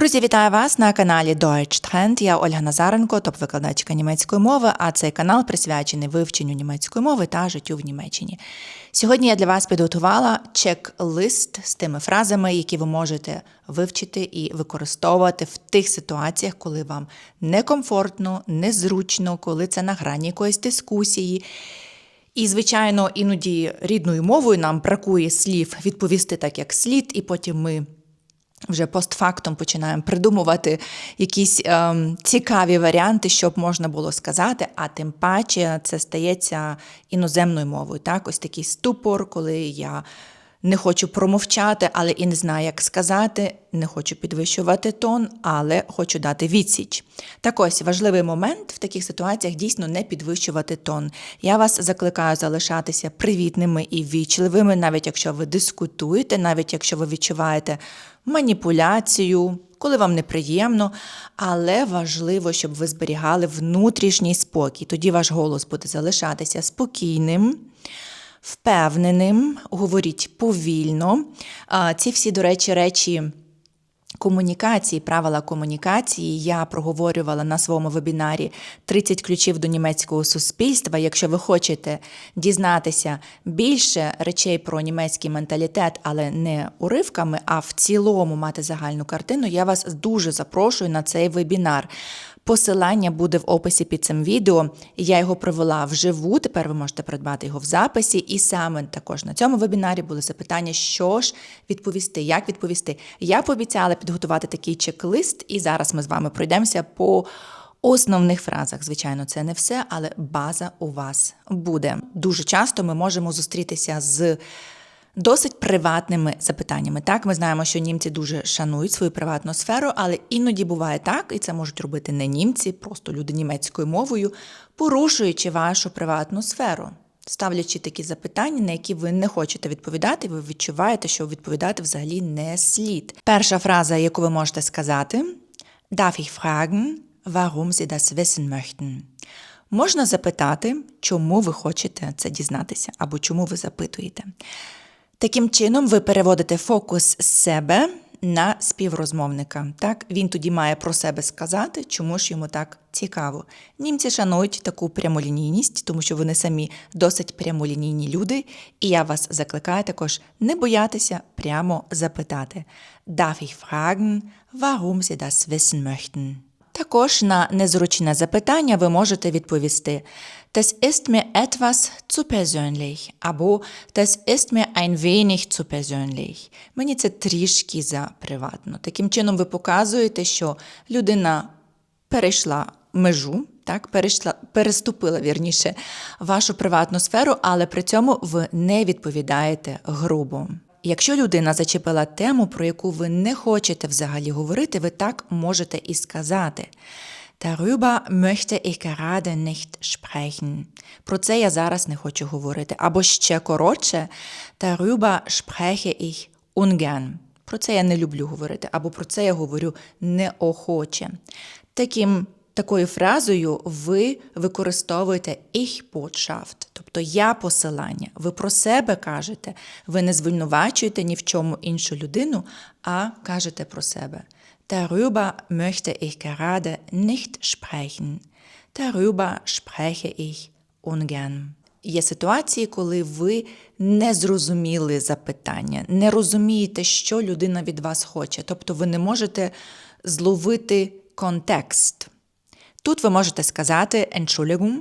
Друзі, вітаю вас на каналі Deutsch Trend. Я Ольга Назаренко, топ-викладачка німецької мови, а цей канал присвячений вивченню німецької мови та життю в Німеччині. Сьогодні я для вас підготувала чек-лист з тими фразами, які ви можете вивчити і використовувати в тих ситуаціях, коли вам некомфортно, незручно, коли це на грані якоїсь дискусії. І, звичайно, іноді рідною мовою нам бракує слів відповісти так, як слід, і потім ми вже постфактом починаємо придумувати якісь ем, цікаві варіанти, щоб можна було сказати, а тим паче це стається іноземною мовою. Так, ось такий ступор, коли я не хочу промовчати, але і не знаю, як сказати, не хочу підвищувати тон, але хочу дати відсіч. Так ось важливий момент в таких ситуаціях дійсно не підвищувати тон. Я вас закликаю залишатися привітними і ввічливими, навіть якщо ви дискутуєте, навіть якщо ви відчуваєте маніпуляцію. Коли вам неприємно, але важливо, щоб ви зберігали внутрішній спокій. Тоді ваш голос буде залишатися спокійним, впевненим, говоріть повільно. Ці всі, до речі, речі. Комунікації, правила комунікації я проговорювала на своєму вебінарі 30 ключів до німецького суспільства. Якщо ви хочете дізнатися більше речей про німецький менталітет, але не уривками, а в цілому мати загальну картину, я вас дуже запрошую на цей вебінар. Посилання буде в описі під цим відео. Я його провела вживу. Тепер ви можете придбати його в записі. І саме також на цьому вебінарі були запитання, що ж відповісти, як відповісти. Я пообіцяла підготувати такий чек-лист, і зараз ми з вами пройдемося по. Основних фразах, звичайно, це не все, але база у вас буде. Дуже часто ми можемо зустрітися з досить приватними запитаннями. Так, ми знаємо, що німці дуже шанують свою приватну сферу, але іноді буває так, і це можуть робити не німці, просто люди німецькою мовою, порушуючи вашу приватну сферу. Ставлячи такі запитання, на які ви не хочете відповідати, ви відчуваєте, що відповідати взагалі не слід. Перша фраза, яку ви можете сказати, Darf ich fragen, warum Sie das wissen möchten? Можна запитати, чому ви хочете це дізнатися, або чому ви запитуєте. Таким чином, ви переводите фокус з себе на співрозмовника. Так, він тоді має про себе сказати, чому ж йому так цікаво. Німці шанують таку прямолінійність, тому що вони самі досить прямолінійні люди, і я вас закликаю також не боятися прямо запитати. Darf ich fragen, warum Sie das wissen möchten? Також на незручне запитання ви можете відповісти Das ist mir etwas zu persönlich або Das ist mir ein wenig zu persönlich. Мені це трішки за приватно. Таким чином ви показуєте, що людина перейшла межу, так, перейшла, переступила вірніше вашу приватну сферу, але при цьому ви не відповідаєте грубо. Якщо людина зачепила тему, про яку ви не хочете взагалі говорити, ви так можете і сказати. Darüber möchte ich gerade nicht sprechen. Про це я зараз не хочу говорити. Або ще коротше, darüber spreche ich ungern. Про це я не люблю говорити, або про це я говорю неохоче. Таким Такою фразою ви використовуєте ich Botschaft, тобто я посилання. Ви про себе кажете, ви не звинувачуєте ні в чому іншу людину, а кажете про себе. Darüber möchte ich gerade nicht sprechen. Darüber spreche ich ungern. Є ситуації, коли ви не зрозуміли запитання, не розумієте, що людина від вас хоче. Тобто ви не можете зловити контекст. Тут ви можете сказати Entschuldigung,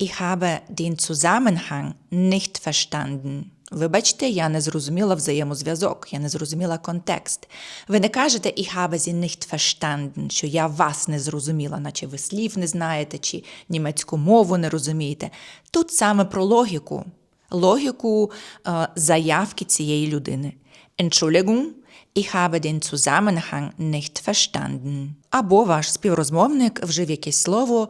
ich habe den Zusammenhang nicht verstanden. Вибачте, я не зрозуміла взаємозв'язок, я не зрозуміла контекст. Ви не кажете ich habe nicht verstanden, що я вас не зрозуміла, наче ви слів не знаєте, чи німецьку мову не розумієте. Тут саме про логіку, логіку е, заявки цієї людини. Entschuldigung, Ich habe den Zusammenhang nicht verstanden. Або ваш співрозмовник вжив якесь слово,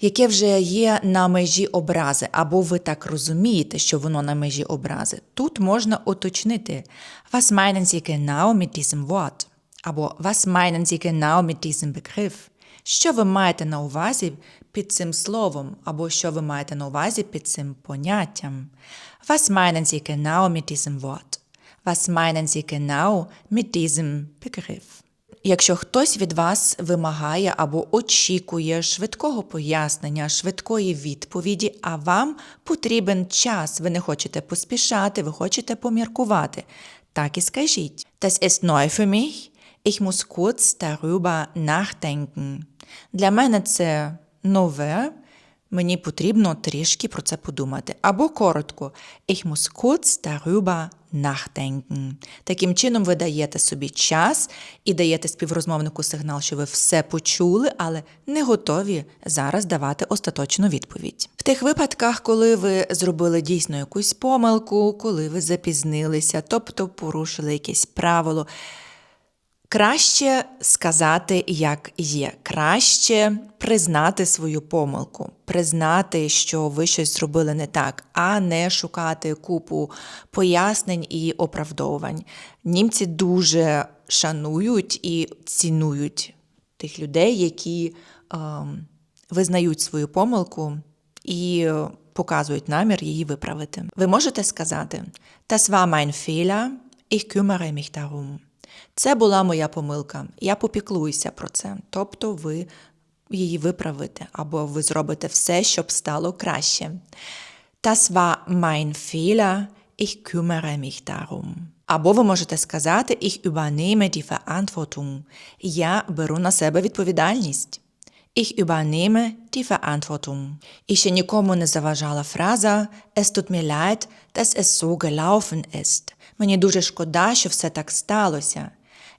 яке вже є на межі образи, або ви так розумієте, що воно на межі образи. Тут можна уточнити. Was meinen Sie genau mit diesem Wort? Або Was meinen Sie genau mit diesem Begriff? Що ви маєте на увазі під цим словом, або що ви маєте на увазі під цим поняттям? Was meinen Sie genau mit diesem Wort? Was meinen Sie genau mit diesem Begriff? Якщо хтось від вас вимагає або очікує швидкого пояснення, швидкої відповіді, а вам потрібен час, ви не хочете поспішати, ви хочете поміркувати, так і скажіть. Das ist neu für mich. Ich muss kurz darüber nachdenken. Для мене це нове. Мені потрібно трішки про це подумати. Або коротко, ich muss kurz darüber nachdenken. Таким чином ви даєте собі час і даєте співрозмовнику сигнал, що ви все почули, але не готові зараз давати остаточну відповідь. В тих випадках, коли ви зробили дійсно якусь помилку, коли ви запізнилися, тобто порушили якесь правило. Краще сказати, як є, краще признати свою помилку, признати, що ви щось зробили не так, а не шукати купу пояснень і оправдовувань. Німці дуже шанують і цінують тих людей, які е, визнають свою помилку і показують намір її виправити. Ви можете сказати: Das war mein Fehler, ich kümmere mich darum. Це була моя помилка. Я попіклуюся про це. Тобто ви її виправите або ви зробите все, щоб стало краще. Das war mein Fehler, ich kümmere mich darum. Або ви можете сказати Ich übernehme die Verantwortung. Я беру на себе відповідальність. Ich übernehme die Verantwortung. І ще нікому не заважала фраза Es tut mir leid, dass es so gelaufen ist. Мені дуже шкода, що все так сталося.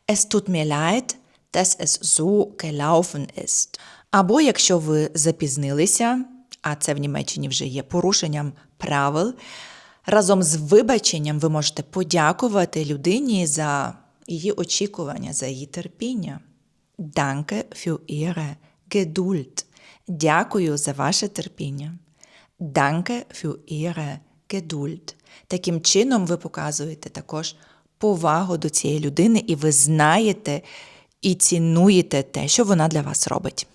Es tut mir leid, dass es so gelaufen ist. Або якщо ви запізнилися, а це в Німеччині вже є порушенням правил, разом з вибаченням ви можете подякувати людині за її очікування, за її терпіння. Danke für Ihre Geduld. Дякую за ваше терпіння. Danke für Ihre Geduld. Таким чином, ви показуєте також повагу до цієї людини, і ви знаєте і цінуєте те, що вона для вас робить.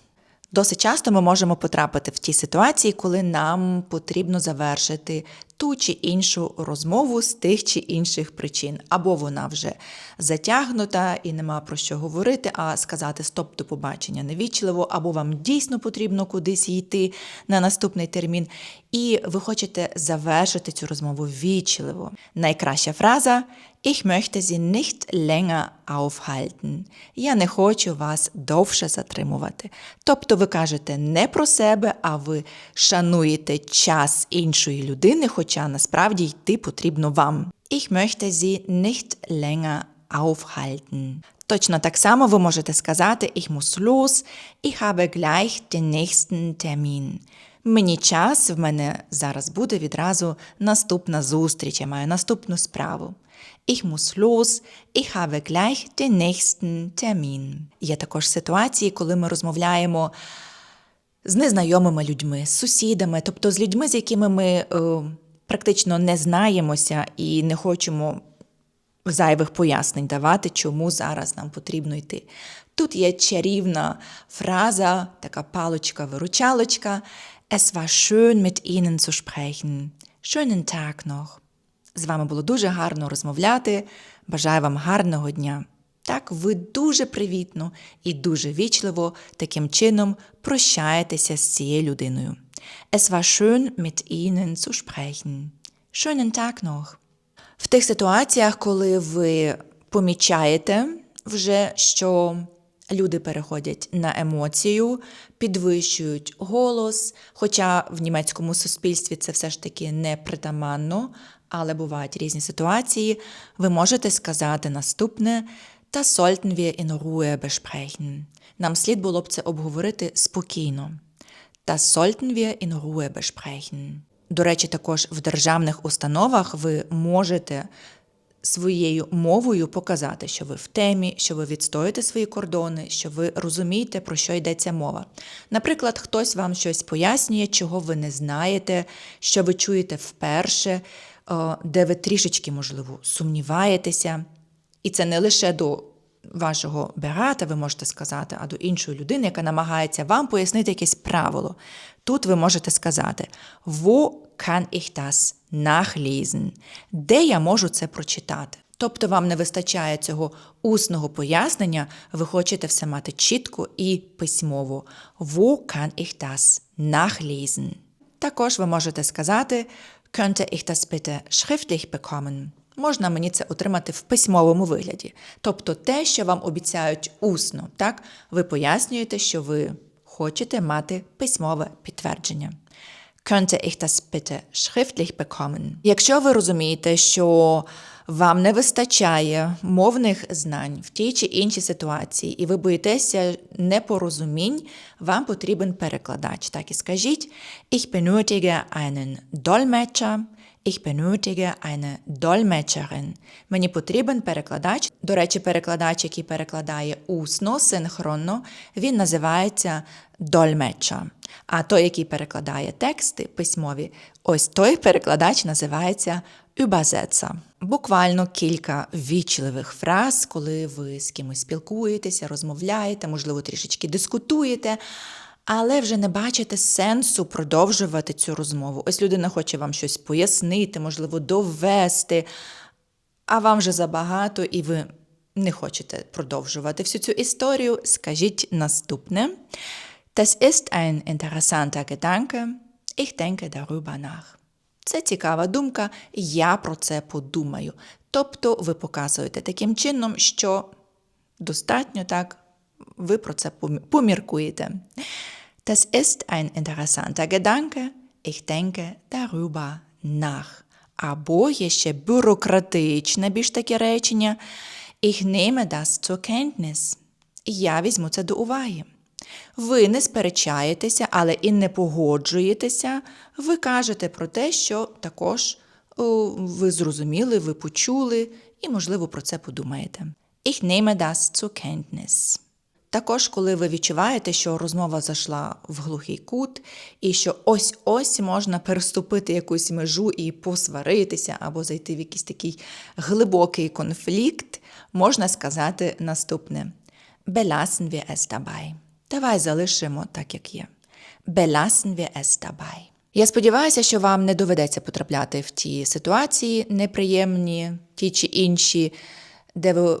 Досить часто ми можемо потрапити в ті ситуації, коли нам потрібно завершити ту чи іншу розмову з тих чи інших причин. Або вона вже затягнута і нема про що говорити, а сказати стоп до побачення невічливо, або вам дійсно потрібно кудись йти на наступний термін, і ви хочете завершити цю розмову вічливо. Найкраща фраза Ich möchte Sie nicht länger aufhalten. Я не хочу вас довше затримувати. Тобто ви кажете не про себе, а ви шануєте час іншої людини, хоча насправді йти потрібно вам. Ich möchte Sie nicht länger aufhalten. Точно так само ви можете сказати Ich muss los, ich habe gleich den nächsten Termin. Мені час, в мене зараз буде відразу наступна зустріч, я маю наступну справу. Ich muss los, ich habe gleich den nächsten Termin. Є також ситуації, коли ми розмовляємо з незнайомими людьми, з сусідами, тобто з людьми, з якими ми е, практично не знаємося і не хочемо зайвих пояснень давати, чому зараз нам потрібно йти. Тут є чарівна фраза, така палочка-виручалочка. Es war schön mit Ihnen zu sprechen. Schönen Tag noch. З вами було дуже гарно розмовляти. Бажаю вам гарного дня. Так, ви дуже привітно і дуже вічливо таким чином прощаєтеся з цією людиною. Es war schön mit Ihnen zu sprechen. Schönen Tag noch. В тих ситуаціях, коли ви помічаєте вже, що люди переходять на емоцію, підвищують голос, хоча в німецькому суспільстві це все ж таки не притаманно, але бувають різні ситуації, ви можете сказати наступне та sollten wir in Ruhe besprechen. Нам слід було б це обговорити спокійно. Das sollten wir in Ruhe besprechen. До речі, також в державних установах ви можете своєю мовою показати, що ви в темі, що ви відстоїте свої кордони, що ви розумієте, про що йдеться мова. Наприклад, хтось вам щось пояснює, чого ви не знаєте, що ви чуєте вперше, де ви трішечки, можливо, сумніваєтеся. І це не лише до вашого берата, ви можете сказати, а до іншої людини, яка намагається вам пояснити якесь правило. Тут ви можете сказати Wo kann ich das nachlesen? Де я можу це прочитати? Тобто вам не вистачає цього усного пояснення, ви хочете все мати чітко і письмово. Wo kann ich das nachlesen? Також ви можете сказати Könnte ich das bitte schriftlich bekommen? Можна мені це отримати в письмовому вигляді. Тобто те, що вам обіцяють усно, так? Ви пояснюєте, що ви хочете мати письмове підтвердження. Könnte ich das bitte schriftlich bekommen? Якщо ви розумієте, що вам не вистачає мовних знань в тій чи іншій ситуації, і ви боїтеся непорозумінь, вам потрібен перекладач. Так і скажіть: Ich benötige einen Dolmetscher. Ich benötige eine Dolmetscherin. Мені потрібен перекладач. До речі, перекладач, який перекладає усно, синхронно, він називається дольмеча. А той, який перекладає тексти письмові, ось той перекладач називається Übersetzer. Буквально кілька вічливих фраз, коли ви з кимось спілкуєтеся, розмовляєте, можливо, трішечки дискутуєте. Але вже не бачите сенсу продовжувати цю розмову. Ось людина хоче вам щось пояснити, можливо, довести, а вам вже забагато, і ви не хочете продовжувати всю цю історію. Скажіть наступне. Das ist ein interessanter Gedanke. Ich denke darüber nach. Це цікава думка, я про це подумаю. Тобто ви показуєте таким чином, що достатньо так, ви про це поміркуєте. Das ist ein interessanter Gedanke. Ich denke darüber nach. Або є ще бюрократичне більш таке речення. Ich nehme das zur Kenntnis. Я візьму це до уваги. Ви не сперечаєтеся, але і не погоджуєтеся. Ви кажете про те, що також ви зрозуміли, ви почули і, можливо, про це подумаєте. Ich nehme das zur Kenntnis. Також, коли ви відчуваєте, що розмова зайшла в глухий кут, і що ось-ось можна переступити якусь межу і посваритися, або зайти в якийсь такий глибокий конфлікт, можна сказати наступне: Belassen wir es dabei. Давай залишимо так, як є. Belassen wir es dabei. Я сподіваюся, що вам не доведеться потрапляти в ті ситуації неприємні, ті чи інші, де ви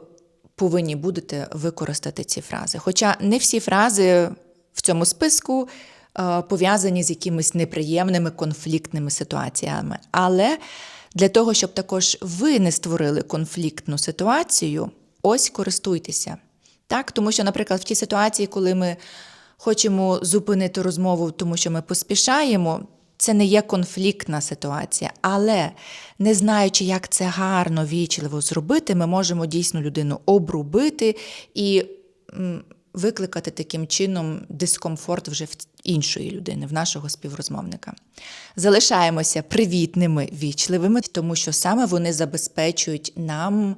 повинні будете використати ці фрази. Хоча не всі фрази в цьому списку е, пов'язані з якимись неприємними конфліктними ситуаціями. Але для того, щоб також ви не створили конфліктну ситуацію, ось користуйтеся. Так, тому що, наприклад, в тій ситуації, коли ми хочемо зупинити розмову, тому що ми поспішаємо, це не є конфліктна ситуація, але не знаючи, як це гарно, вічливо зробити, ми можемо дійсно людину обрубити і викликати таким чином дискомфорт вже в іншої людини, в нашого співрозмовника. Залишаємося привітними, вічливими, тому що саме вони забезпечують нам.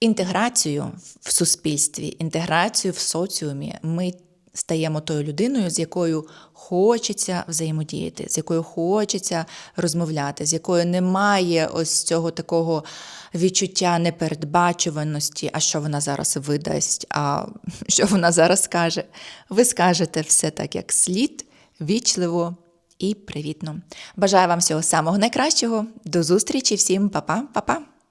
Інтеграцію в суспільстві, інтеграцію в соціумі. Ми стаємо тою людиною, з якою хочеться взаємодіяти, з якою хочеться розмовляти, з якою немає ось цього такого відчуття непередбачуваності, а що вона зараз видасть, а що вона зараз скаже. Ви скажете все так, як слід, вічливо і привітно. Бажаю вам всього самого найкращого. До зустрічі всім, па-па, па-па!